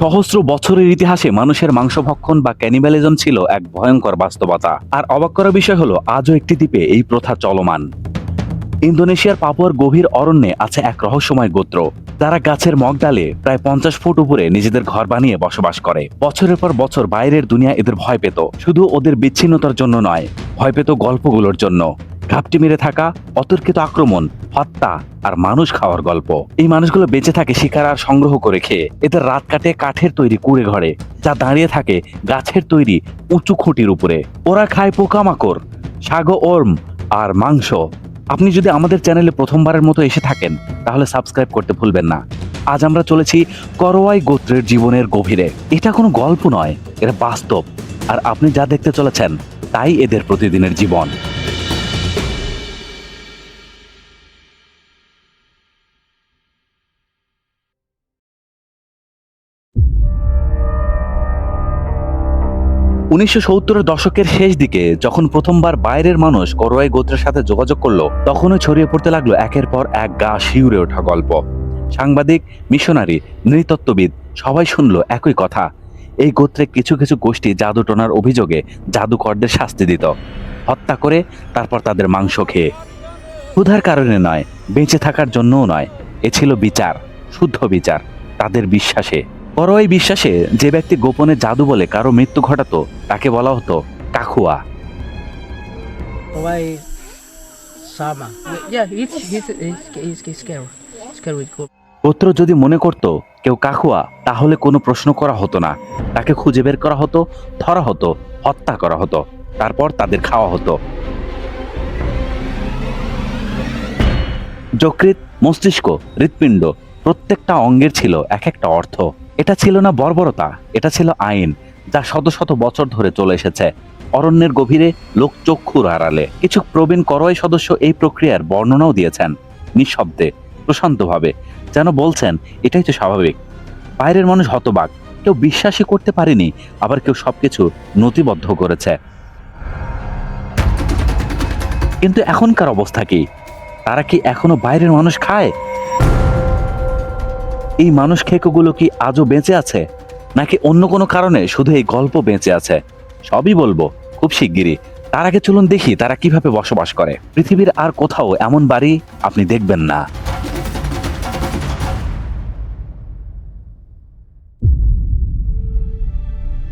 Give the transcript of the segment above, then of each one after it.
সহস্র বছরের ইতিহাসে মানুষের মাংস ভক্ষণ বা ক্যানিবালিজম ছিল এক ভয়ঙ্কর বাস্তবতা। আর অবাক করার বিষয় হলো, আজও একটি দ্বীপে এই প্রথা চলমান। ইন্দোনেশিয়ার পাপুয়ার গভীর অরণ্যে আছে এক রহস্যময় গোত্র। যারা গাছের মগডালে প্রায় পঞ্চাশ ফুট উপরে নিজেদের ঘর বানিয়ে বসবাস করে। বছরের পর বছর বাইরের দুনিয়া এদের ভয় পেত। শুধু ওদের বিচ্ছিন্নতার জন্য নয়, ভয় পেত গল্পগুলোর জন্য। ঘাপটি মেরে থাকা, অতর্কিত আক্রমণ, হত্যা আর মানুষ খাওয়ার গল্প। এই মানুষগুলো বেঁচে থাকে শিকার আর সংগ্রহ করে খেয়ে। এদের রাত কাটে কাঠের তৈরি কুড়ে ঘরে, যা দাঁড়িয়ে থাকে গাছের তৈরি উঁচু খুঁটির উপরে। ওরা খায় পোকামাকড় সাগো ওর্ম আর মাংস। আপনি যদি আমাদের চ্যানেলে প্রথমবারের মতো এসে থাকেন, তাহলে সাবস্ক্রাইব করতে ভুলবেন না। আজ আমরা চলেছি করোয়াই গোত্রের জীবনের গভীরে। এটা কোনো গল্প নয়, এটা বাস্তব। আর আপনি যা দেখতে চলেছেন, তাই এদের প্রতিদিনের জীবন। উনিশশো দশকের শেষ দিকে, যখন প্রথমবার বাইরের মানুষ করোয়াই গোত্রের সাথে যোগাযোগ করল, তখনও ছড়িয়ে পড়তে লাগল একের পর এক গা শিউরে ওঠা গল্প। সাংবাদিক, মিশনারি, নৃতত্ত্ববিদ, সবাই শুনলো একই কথা। এই গোত্রে কিছু কিছু গোষ্ঠী জাদু টোনার অভিযোগে জাদুকরদের শাস্তি দিত। হত্যা করে তারপর তাদের মাংস খেয়ে। ক্ষুধার কারণে নয়, বেঁচে থাকার জন্যও নয়, এ ছিল বিচার, শুদ্ধ বিচার, তাদের বিশ্বাসে। করোয়াই বিশ্বাসে যে ব্যক্তি গোপনে জাদু বলে কারও মৃত্যু ঘটাতো তাকে বলা হতো কাকুয়া. গোত্র যদি মনে করত কেউ কাকুয়া তাহলে কোনো প্রশ্ন করা হতো না। তাকে খুঁজে বের করা হতো ধরা হতো হত্যা করা হতো। তারপর তাদের খাওয়া হতো। যকৃত মস্তিষ্ক হৃৎপিণ্ড প্রত্যেকটা অঙ্গের ছিল এক একটা অর্থ। এটা ছিল না বর্বরতা, এটা ছিল আইন, যা শত শত বছর ধরে চলে এসেছে। অরণ্যের গভীরে লোক চক্ষুর আড়ালে। কিছু প্রবীণ করয় সদস্য এই প্রক্রিয়ার বর্ণনাও দিয়েছেন নিঃশব্দে, প্রশান্তভাবে, যেন বলছেন, এটাই তো স্বাভাবিক। বাইরের মানুষ হতবাক। কেউ বিশ্বাসই করতে পারেনি, আবার কেউ সবকিছু নথিবদ্ধ করেছে। কিন্তু এখনকার অবস্থা কি? তারা কি এখনও বাইরের মানুষ খায়? এই মানুষ খেকোগুলো কি আজও বেঁচে আছে? নাকি অন্য কোনো কারণে শুধু এই গল্প বেঁচে আছে? সবই বলব, খুব শিগগিরই। তার আগে চলুন দেখি তারা কীভাবে বসবাস করে। পৃথিবীর আর কোথাও এমন বাড়ি আপনি দেখবেন না।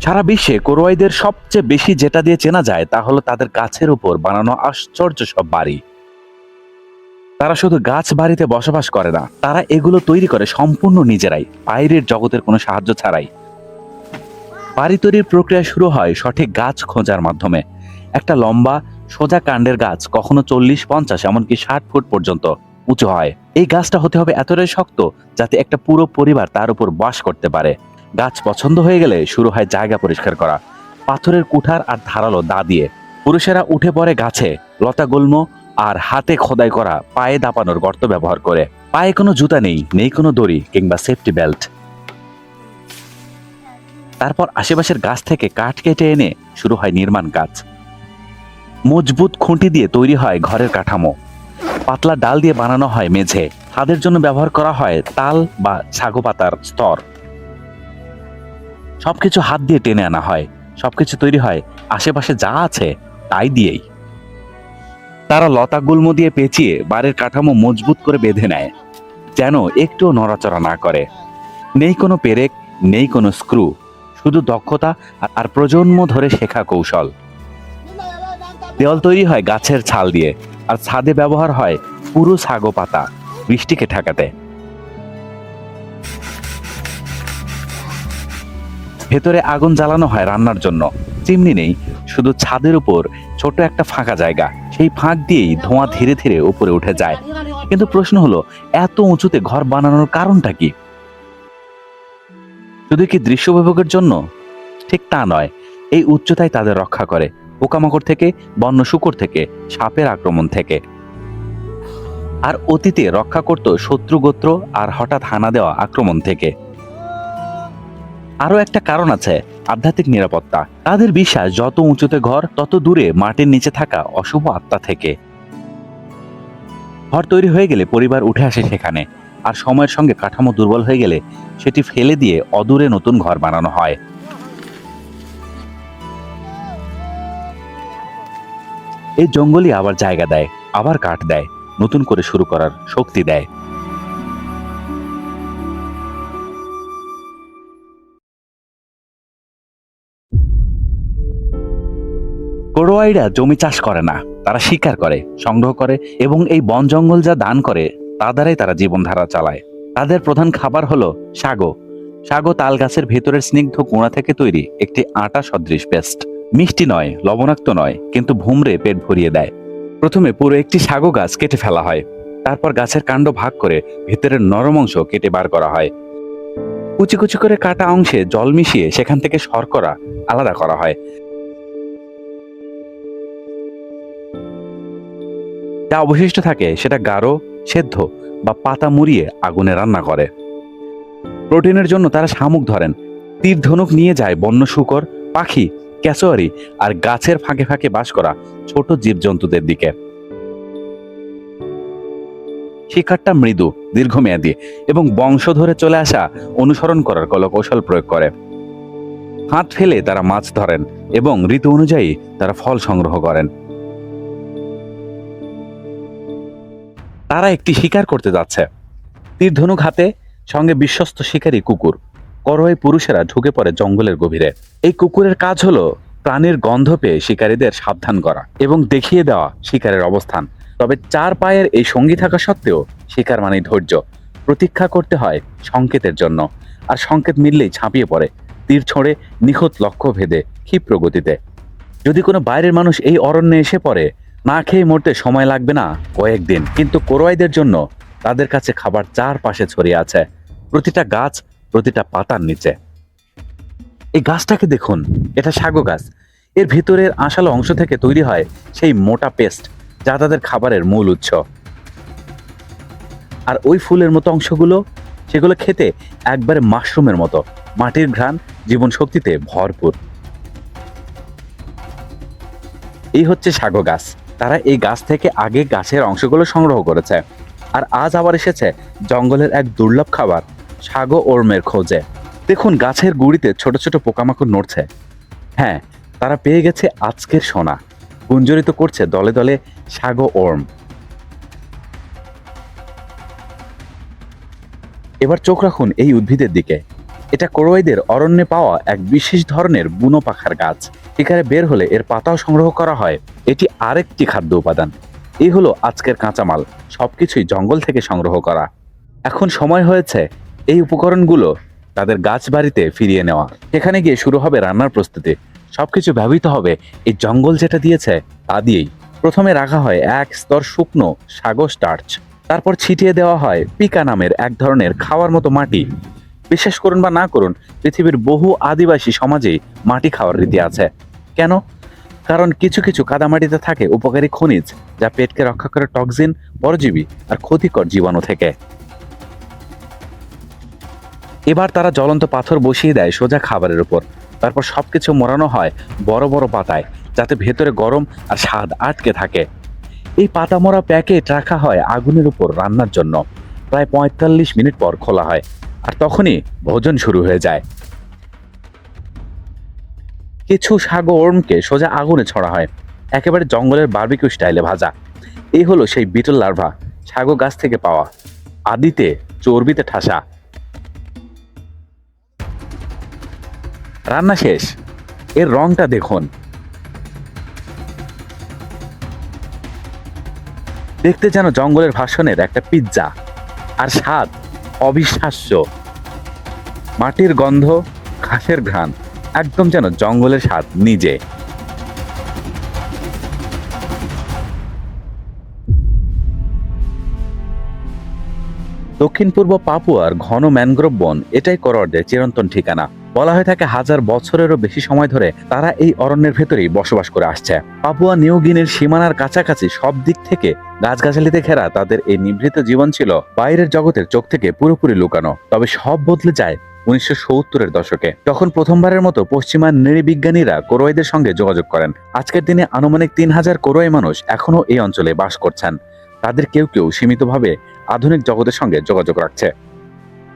সারা বিশ্বে কোরোয়াইদের সবচেয়ে বেশি যেটা দিয়ে চেনা যায় তা হলো তাদের গাছের উপর বানানো আশ্চর্য সব বাড়ি। তারা শুধু গাছ বাড়িতে বসবাস করে না, তারা এগুলো তৈরি করে সম্পূর্ণ নিজেরাই, বাইরের জগতের কোনো সাহায্য ছাড়াই। বাড়ি তৈরির প্রক্রিয়া শুরু হয় সঠিক গাছ খোঁজার মাধ্যমে। একটা লম্বা, সোজা কাণ্ডের গাছ কখনো চল্লিশ, পঞ্চাশ, এমনকি ষাট ফুট পর্যন্ত উঁচু হয়। এই গাছটা হতে হবে এতটাই শক্ত যাতে একটা পুরো পরিবার তার উপর বাস করতে পারে। গাছ পছন্দ হয়ে গেলে শুরু হয় জায়গা পরিষ্কার করা, পাথরের কুঠার আর ধারালো দা দিয়ে। পুরুষেরা উঠে পড়ে গাছে, লতা গুল্ম আর হাতে খোদাই করা পায়ে দাপানোর গর্ত ব্যবহার করে। পায়ে কোনো জুতা নেই নেই কোনো দড়ি কিংবা সেফটি বেল্ট তারপর আশেপাশের গাছ থেকে কাঠ কেটে এনে শুরু হয় নির্মাণ কাজ। মজবুত খুঁটি দিয়ে তৈরি হয় ঘরের কাঠামো। পাতলা ডাল দিয়ে বানানো হয় মেঝে। তাদের জন্য ব্যবহার করা হয় তাল বা ছাগো পাতার স্তর। সবকিছু হাত দিয়ে টেনে আনা হয়। সবকিছু তৈরি হয়। আশেপাশে যা আছে, তাই দিয়েই। তারা লতা গুল্ম দিয়ে পেঁচিয়ে বাড়ির কাঠামো মজবুত করে বেঁধে নেয়, যেন একটুও নড়াচড়া না করে। নেই কোনো পেরেক, নেই কোনো স্ক্রু, শুধু দক্ষতা আর- প্রজন্ম ধরে শেখা কৌশল। দেওয়াল তৈরি হয় গাছের ছাল দিয়ে আর ছাদে ব্যবহার হয় পুরো সাগো পাতা বৃষ্টিকে ঠেকাতে। ভেতরে আগুন জ্বালানো হয় রান্নার জন্য, চিমনি নেই, শুধু ছাদের উপর ছোট একটা ফাঁকা জায়গা। সেই ফাঁক দিয়েই ধোঁয়া ধীরে ধীরে উপরে উঠে যায়। কিন্তু প্রশ্ন হলো, এত উঁচুতে ঘর বানানোর কারণটা কি? শুধু কি দৃশ্য উপভোগের জন্য? ঠিক তা নয়। এই উচ্চতাই তাদের রক্ষা করে। পোকামাকড় থেকে, বন্য শুকর থেকে, সাপের আক্রমণ থেকে। আর অতীতে রক্ষা করত শত্রু গোত্র আর হঠাৎ হানা দেওয়া আক্রমণ থেকে। আরও একটা কারণ আছে, আধ্যাত্মিক নিরাপত্তা। তাদের বিশ্বাস, যত উঁচুতে ঘর, তত দূরে মাটির নিচে থাকা অশুভ আত্মা থেকে। ঘর তৈরি হয়ে গেলে পরিবার উঠে আসে সেখানে, আর সময়ের সঙ্গে কাঠামো দুর্বল হয়ে গেলে সেটি ফেলে দিয়ে অদূরে নতুন ঘর বানানো হয়। এই জঙ্গলই আবার জায়গা দেয়, আবার কাঠ দেয়, নতুন করে শুরু করার শক্তি দেয়। করোয়াইরা জমি চাষ করে না। তারা শিকার করে, সংগ্রহ করে এবং এই বন জঙ্গল যা দান করে, তা দ্বারাই তারা জীবনধারা চালায়। তাদের প্রধান খাবার হলো সাগো সাগো তাল গাছের ভেতরের স্নিগ্ধ কোঁড়া থেকে তৈরি একটি আটা সদৃশ পেস্ট। মিষ্টি নয়, লবণাক্ত নয়, কিন্তু ভুমরে পেট ভরিয়ে দেয়। প্রথমে পুরো একটি সাগো গাছ কেটে ফেলা হয়। তারপর গাছের কাণ্ড ভাগ করে ভেতরের নরম অংশ কেটে বার করা হয়। কুচি কুচি করে কাটা অংশে জল মিশিয়ে সেখান থেকে শর্করা আলাদা করা হয়। যা অবশিষ্ট থাকে সেটা গাঢ়, সেদ্ধ বা পাতা মুড়িয়ে আগুনে রান্না করে। প্রোটিনের জন্য তারা শামুক ধরেন। তীর ধনুক নিয়ে যায় বন্য শুকর, পাখি, ক্যাচোয়ারি আর গাছের ফাঁকে ফাঁকে বাস করা ছোট জীবজন্তুদের দিকে। শিকারটা মৃদু, দীর্ঘমেয়াদী এবং বংশ ধরে চলে আসা অনুসরণ করার কলকৌশল প্রয়োগ করে। হাত ফেলে তারা মাছ ধরেন এবং ঋতু অনুযায়ী তারা ফল সংগ্রহ করেন। তারা একটি শিকার করতে যাচ্ছে। তীর ধনুক হাতে সঙ্গে বিশ্বস্ত শিকারী কুকুর। করোয় পুরুষেরা ঢুকে পড়ে জঙ্গলের গভীরে। এই কুকুরের কাজ হলো প্রাণীর গন্ধ পেয়ে শিকারীদের সাবধান করা এবং দেখিয়ে দেওয়া শিকারের অবস্থান। তবে চার পায়ের এই সঙ্গী থাকা সত্ত্বেও শিকার মানে ধৈর্য। প্রতীক্ষা করতে হয় সংকেতের জন্য। আর সংকেত মিললেই ঝাঁপিয়ে পড়ে। তীর ছড়ে নিখুঁত লক্ষ্য ভেদে ক্ষিপ্র গতিতে। যদি কোনো বাইরের মানুষ এই অরণ্যে এসে পড়ে না খেয়ে মরতে সময় লাগবে না কয়েকদিন। কিন্তু কোরোয়াইদের জন্য তাদের কাছে খাবার চারপাশে ছড়িয়ে আছে। প্রতিটা গাছ, প্রতিটা পাতার নিচে। এই গাছটাকে দেখুন, এটা সাগো গাছ। এর ভিতরের আঁশালো অংশ থেকে তৈরি হয় সেই মোটা পেস্ট, যা তাদের খাবারের মূল উৎস। আর ওই ফুলের মতো অংশগুলো, সেগুলো খেতে একবারে মাশরুমের মতো। মাটির ঘ্রাণ জীবন শক্তিতে ভরপুর। এই হচ্ছে সাগো গাছ। তারা এই গাছ থেকে আগে গাছের অংশগুলো সংগ্রহ করেছে। আর আজ আবার এসেছে জঙ্গলের এক দুর্লভ খাবার, সাগো ওর্মের খোঁজে। দেখুন, গাছের গুড়িতে ছোট ছোট পোকামাকড় নড়ছে। হ্যাঁ তারা পেয়ে গেছে আজকের সোনা। গুঞ্জরিত করছে দলে দলে সাগো ওর্ম। এবার চোখ রাখুন এই উদ্ভিদের দিকে। এটা করোয়াইদের অরণ্যে পাওয়া এক বিশেষ ধরনের বুনো পাখার গাছ। এখানে বের হলে এর পাতাও সংগ্রহ করা হয়। এটি আরেকটি খাদ্য উপাদান। এই হলো আজকের কাঁচামাল। সবকিছুই জঙ্গল থেকে সংগ্রহ করা। এখন সময় হয়েছে এই উপকরণগুলো তাদের গাছ বাড়িতে ফিরিয়ে নেওয়া। সেখানে গিয়ে শুরু হবে রান্নার প্রস্তুতি। সবকিছু ব্যবহৃত হবে। এই জঙ্গল যেটা দিয়েছে, তা দিয়েই। প্রথমে রাখা হয় এক স্তর শুকনো সাগো স্টার্চ। তারপর ছিটিয়ে দেওয়া হয় পিকা নামের এক ধরনের খাওয়ার মতো মাটি। বিশ্বাস করুন বা না করুন, পৃথিবীর বহু আদিবাসী সমাজেই মাটি খাওয়ার রীতি আছে। কেন? কারণ কিছু কিছু কাদামাটিতে থাকে উপকারী খনিজ, যা পেটকে রক্ষা করে টক্সিন, পরজীবী আর ক্ষতিকর জীবাণু থেকে। এবার তারা জ্বলন্ত পাথর বসিয়ে দেয় সোজা খাবারের উপর। তারপর সবকিছু মোড়ানো হয় বড় বড় পাতায়, যাতে ভেতরে গরম আর স্বাদ আটকে থাকে। এই পাতা মোড়া প্যাকেট রাখা হয় আগুনের উপর রান্নার জন্য। প্রায় পঁয়তাল্লিশ মিনিট পর খোলা হয়, আর তখনই ভোজন শুরু হয়ে যায়। কিছু সাগো ওর্মকে সোজা আগুনে ছড়া হয়। একেবারে জঙ্গলের বার্বিকিউ স্টাইলে ভাজা। এই হলো সেই বিটল লার্ভা সাগো গাছ থেকে পাওয়া। আদিতে, চর্বিতে ঠাসা। রান্না শেষ। এর রংটা দেখুন। দেখতে যেন জঙ্গলের ভাষণের একটা পিৎজা আর স্বাদ অবিশ্বাস্য। মাটির গন্ধ, ঘাসের ঘ্রাণ। একদম যেন জঙ্গলের স্বাদ নিজে। দক্ষিণ পূর্ব পাপুয়ার ঘন ম্যানগ্রোভ বন এটাই করোয়ারদের চিরন্তন ঠিকানা। বলা হয়ে থাকে হাজার বছরেরও বেশি সময় ধরে তারা এই অরণ্যের ভেতরেই বসবাস করে আসছে। পাপুয়া নিউ গিনির সীমানার কাছাকাছি সব দিক থেকে গাছগাছালিতে ঘেরা তাদের এই নিভৃত জীবন ছিল বাইরের জগতের চোখ থেকে পুরোপুরি লুকানো। তবে সব বদলে যায় উনিশশো সত্তরের দশকে। তখন প্রথমবারের মতো পশ্চিমা নৃবিজ্ঞানীরা কোরোয়াইদের সঙ্গে যোগাযোগ করেন। আজকের দিনে আনুমানিক তিন হাজার কোরোয়াই মানুষ এখনও এই অঞ্চলে বাস করছেন। তাদের কেউ কেউ সীমিতভাবে আধুনিক জগতের সঙ্গে যোগাযোগ রাখছে।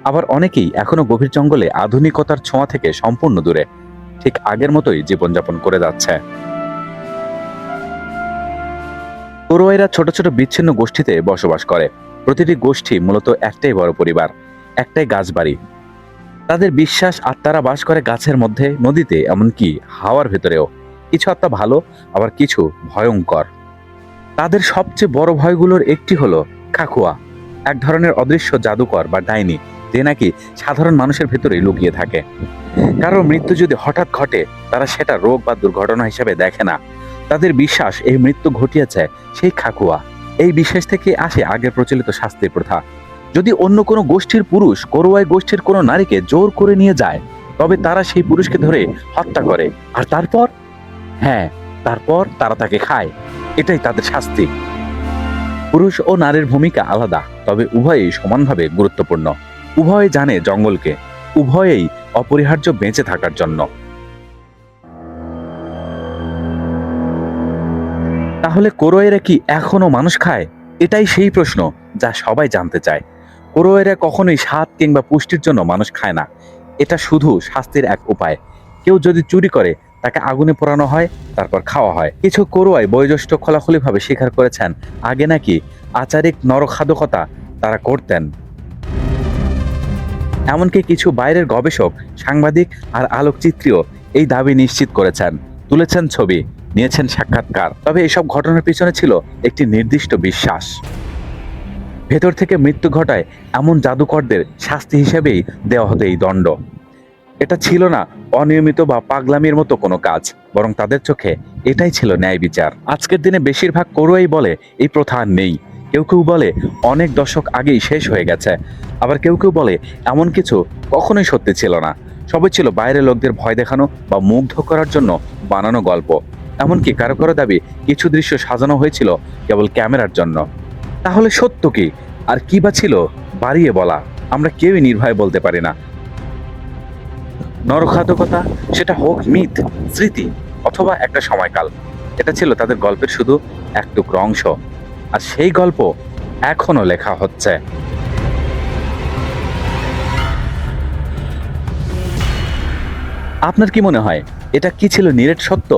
আবার অনেকেই এখনও গভীর জঙ্গলে আধুনিকতার ছোঁয়া থেকে সম্পূর্ণ দূরে। ঠিক আগের মতোই জীবনযাপন করে যাচ্ছে। কোরোয়াইরা ছোট ছোট বিচ্ছিন্ন গোষ্ঠীতে বসবাস করে। প্রতিটি গোষ্ঠী মূলত একটাই বড় পরিবার, একটাই গাছবাড়ি। তাদের বিশ্বাস আত্মারা বাস করে গাছের মধ্যে, নদীতে, এমনকি হাওয়ার ভেতরেও। কিছু আত্মা ভালো, আবার কিছু ভয়ঙ্কর। তাদের সবচেয়ে বড় ভয়গুলোর একটি হলো খাকুয়া এক ধরনের অদৃশ্য জাদুকর বা ডাইনি, যে নাকি সাধারণ মানুষের ভেতরেই লুকিয়ে থাকে। কারোর মৃত্যু যদি হঠাৎ ঘটে, তারা সেটা রোগ বা দুর্ঘটনা হিসেবে দেখে না। তাদের বিশ্বাস এই মৃত্যু ঘটিয়েছে সেই খাকুয়া এই বিশ্বাস থেকে আসে আগের প্রচলিত শাস্তির প্রথা। যদি অন্য কোনো গোষ্ঠীর পুরুষ করোয়াই গোষ্ঠীর কোনো নারীকে জোর করে নিয়ে যায়, তবে তারা সেই পুরুষকে ধরে হত্যা করে। আর তারপর? হ্যাঁ তারপর তারা তাকে খায়। এটাই তাদের শাস্তি। পুরুষ ও নারীর ভূমিকা আলাদা, তবে উভয়ই সমানভাবে গুরুত্বপূর্ণ। উভয়ে জানে জঙ্গলকে, উভয়েই অপরিহার্য বেঁচে থাকার জন্য। তাহলে কোরোয়েরা কি এখনও মানুষ খায়? এটাই সেই প্রশ্ন যা সবাই জানতে চায়। কোরোয়েরা কখনোই স্বাদ কিংবা পুষ্টির জন্য মানুষ খায় না। এটা শুধু শাস্তির এক উপায়। কেউ যদি চুরি করে, তাকে আগুনে পোড়ানো হয়, তারপর খাওয়া হয়। কিছু করোয়ায় বয়োজ্যেষ্ঠ খোলাখুলিভাবে স্বীকার করেছেন। আগে নাকি আচারিক নরখাদকতা তারা করতেন। এমনকি কিছু বাইরের গবেষক, সাংবাদিক আর আলোকচিত্রীও এই দাবি নিশ্চিত করেছেন। তুলেছেন ছবি, নিয়েছেন সাক্ষাৎকার। তবে এসব ঘটনার পিছনে ছিল একটি নির্দিষ্ট বিশ্বাস। ভেতর থেকে মৃত্যু ঘটায় এমন জাদুকরদের শাস্তি হিসেবেই দেওয়া হতো এই দণ্ড। এটা ছিল না অনিয়মিত বা পাগলামির মতো কোনো কাজ, বরং তাদের চোখে এটাই ছিল ন্যায় বিচার। আজকের দিনে বেশিরভাগ করুয়াই বলে, এই প্রথা নেই। কেউ কেউ বলে, অনেক দশক আগেই শেষ হয়ে গেছে। আবার কেউ কেউ বলে, এমন কিছু কখনোই সত্যি ছিল না। সবই ছিল বাইরের লোকদের ভয় দেখানো বা মুগ্ধ করার জন্য বানানো গল্প। এমনকি কারও কারও দাবি, কিছু দৃশ্য সাজানো হয়েছিল কেবল ক্যামেরার জন্য। তাহলে সত্য কি? আর কি বা ছিল? বাড়িয়ে বলা। আমরা কেউই নির্ভয় বলতে পারি না। নরখাদকতা সেটা হোক মিথ, স্মৃতি, অথবা একটা সময়কাল। এটা ছিল তাদের গল্পের শুধু এক টুকরো অংশ। আর সেই গল্প এখনও লেখা হচ্ছে। আপনার কি মনে হয়, এটা কি ছিল নিরেট সত্য?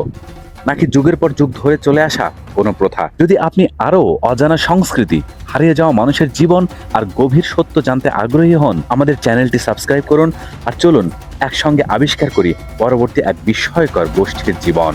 নাকি যুগের পর যুগ ধরে চলে আসা কোনো প্রথা? যদি আপনি আরও অজানা সংস্কৃতি, হারিয়ে যাওয়া মানুষের জীবন আর গভীর সত্য জানতে আগ্রহী হন, আমাদের চ্যানেলটি সাবস্ক্রাইব করুন আর চলুন একসঙ্গে আবিষ্কার করি পরবর্তী এক বিস্ময়কর গোষ্ঠীর জীবন।